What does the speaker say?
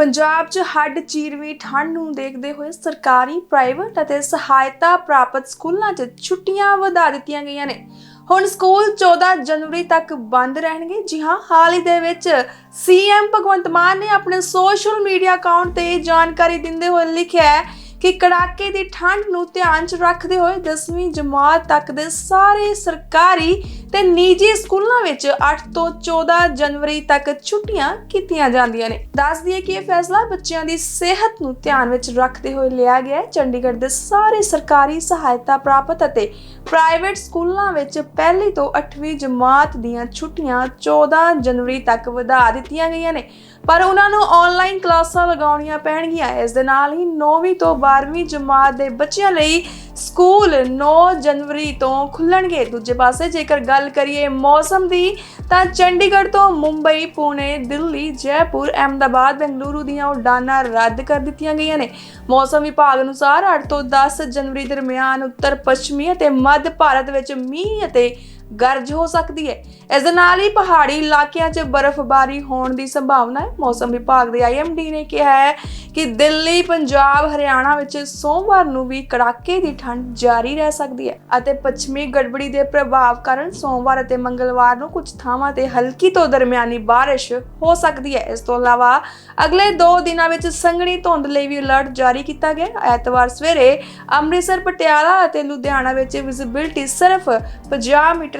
ਪੰਜਾਬ 'ਚ ਹੱਡ ਚੀਰਵੀਂ ਠੰਡ ਨੂੰ ਦੇਖਦੇ ਹੋਏ ਸਰਕਾਰੀ ਪ੍ਰਾਈਵੇਟ ਅਤੇ ਸਹਾਇਤਾ ਪ੍ਰਾਪਤ ਸਕੂਲਾਂ 'ਚ ਛੁੱਟੀਆਂ ਵਧਾ ਦਿੱਤੀਆਂ ਗਈਆਂ ਨੇ। ਹੁਣ ਸਕੂਲ 14 ਜਨਵਰੀ ਤੱਕ ਬੰਦ ਰਹਿਣਗੇ। ਜੀ ਹਾਂ, ਹਾਲ ਹੀ ਦੇ ਵਿੱਚ ਸੀਐਮ ਭਗਵੰਤ ਮਾਨ ਨੇ ਆਪਣੇ ਸੋਸ਼ਲ ਮੀਡੀਆ ਅਕਾਊਂਟ ਤੇ ਇਹ ਜਾਣਕਾਰੀ ਦਿੰਦੇ ਹੋਏ ਲਿਖਿਆ ਹੈ ਕਿ ਕੜਾਕੇ ਦੀ ਠੰਡ ਨੂੰ ਧਿਆਨ 'ਚ ਰੱਖਦੇ ਹੋਏ 10ਵੀਂ ਜਮਾਤ ਤੱਕ ਦੇ ਸਾਰੇ ਸਰਕਾਰੀ ਤੇ ਨਿੱਜੀ ਸਕੂਲਾਂ ਵਿੱਚ 8 ਤੋਂ 14 ਜਨਵਰੀ ਤੱਕ ਛੁੱਟੀਆਂ ਕੀਤੀਆਂ ਜਾਂਦੀਆਂ ਨੇ। ਦੱਸ ਦਈਏ ਕਿ ਇਹ ਫੈਸਲਾ ਬੱਚਿਆਂ ਦੀ ਸਿਹਤ ਨੂੰ ਧਿਆਨ ਵਿੱਚ ਰੱਖਦੇ ਹੋਏ ਲਿਆ ਗਿਆ ਹੈ। ਚੰਡੀਗੜ੍ਹ ਦੇ ਸਾਰੇ ਸਰਕਾਰੀ ਸਹਾਇਤਾ ਪ੍ਰਾਪਤ ਅਤੇ ਪ੍ਰਾਈਵੇਟ ਸਕੂਲਾਂ ਵਿੱਚ ਪਹਿਲੀ ਤੋਂ 8ਵੀਂ ਜਮਾਤ ਦੀਆਂ ਛੁੱਟੀਆਂ 14 ਜਨਵਰੀ ਤੱਕ ਵਧਾ ਦਿੱਤੀਆਂ ਗਈਆਂ ਨੇ। ਪਰ ਉਹਨਾਂ ਨੂੰ ਆਨਲਾਈਨ ਕਲਾਸਾਂ ਲਗਾਉਣੀਆਂ ਪੈਣਗੀਆਂ। ਇਸ ਦੇ ਨਾਲ ਹੀ 9ਵੀਂ ਤੋਂ 12ਵੀਂ ਜਮਾਤ ਦੇ ਬੱਚਿਆਂ ਲਈ ਸਕੂਲ 9 ਜਨਵਰੀ ਤੋਂ ਖੁੱਲਣਗੇ। ਦੂਜੇ ਪਾਸੇ ਜੇਕਰ ਗੱਲ ਕਰੀਏ ਮੌਸਮ ਦੀ, ਤਾਂ ਚੰਡੀਗੜ੍ਹ ਤੋਂ ਮੁੰਬਈ, ਪੁਣੇ, ਦਿੱਲੀ, ਜੈਪੁਰ, ਅਹਿਮਦਾਬਾਦ, ਬੰਗਲੁਰੂ ਦੀਆਂ ਉਡਾਨਾਂ ਰੱਦ ਕਰ ਦਿੱਤੀਆਂ ਗਈਆਂ ਨੇ। ਮੌਸਮ ਵਿਭਾਗ ਅਨੁਸਾਰ 8 ਤੋਂ 10 ਜਨਵਰੀ ਦਰਮਿਆਨ ਉੱਤਰ ਪੱਛਮੀ ਅਤੇ ਮੱਧ ਭਾਰਤ ਵਿੱਚ ਮੀਂਹ ਅਤੇ ਗਰਜ ਹੋ ਸਕਦੀ ਹੈ। ਇਸ ਦੇ ਨਾਲ ਹੀ ਪਹਾੜੀ ਇਲਾਕਿਆਂ 'ਚ ਬਰਫ਼ਬਾਰੀ ਹੋਣ ਦੀ ਸੰਭਾਵਨਾ ਹੈ। ਮੌਸਮ ਵਿਭਾਗ ਦੇ ਆਈਐਮਡੀ ਨੇ ਕਿਹਾ ਹੈ ਕਿ ਦਿੱਲੀ, ਪੰਜਾਬ, ਹਰਿਆਣਾ ਵਿੱਚ ਸੋਮਵਾਰ ਨੂੰ ਵੀ ਕੜਾਕੇ ਦੀ ਠੰਡ ਜਾਰੀ ਰਹਿ ਸਕਦੀ ਹੈ ਅਤੇ ਪੱਛਮੀ ਗੜਬੜੀ ਦੇ ਪ੍ਰਭਾਵ ਕਾਰਨ ਸੋਮਵਾਰ ਅਤੇ ਮੰਗਲਵਾਰ ਨੂੰ ਕੁਝ ਥਾਵਾਂ ਤੇ ਹਲਕੀ ਤੋਂ ਦਰਮਿਆਨੀ ਬਾਰਿਸ਼ ਹੋ ਸਕਦੀ ਹੈ। ਇਸ ਤੋਂ ਇਲਾਵਾ ਅਗਲੇ 2 ਦਿਨਾਂ ਵਿੱਚ ਸੰਘਣੀ ਧੁੰਦ ਲਈ ਵੀ ਅਲਰਟ ਜਾਰੀ ਕੀਤਾ ਗਿਆ ਐਤਵਾਰ ਸਵੇਰੇ ਅੰਮ੍ਰਿਤਸਰ, ਪਟਿਆਲਾ ਅਤੇ ਲੁਧਿਆਣਾ ਵਿੱਚ ਵਿਜ਼ਿਬਿਲਟੀ ਸਿਰਫ 50 metre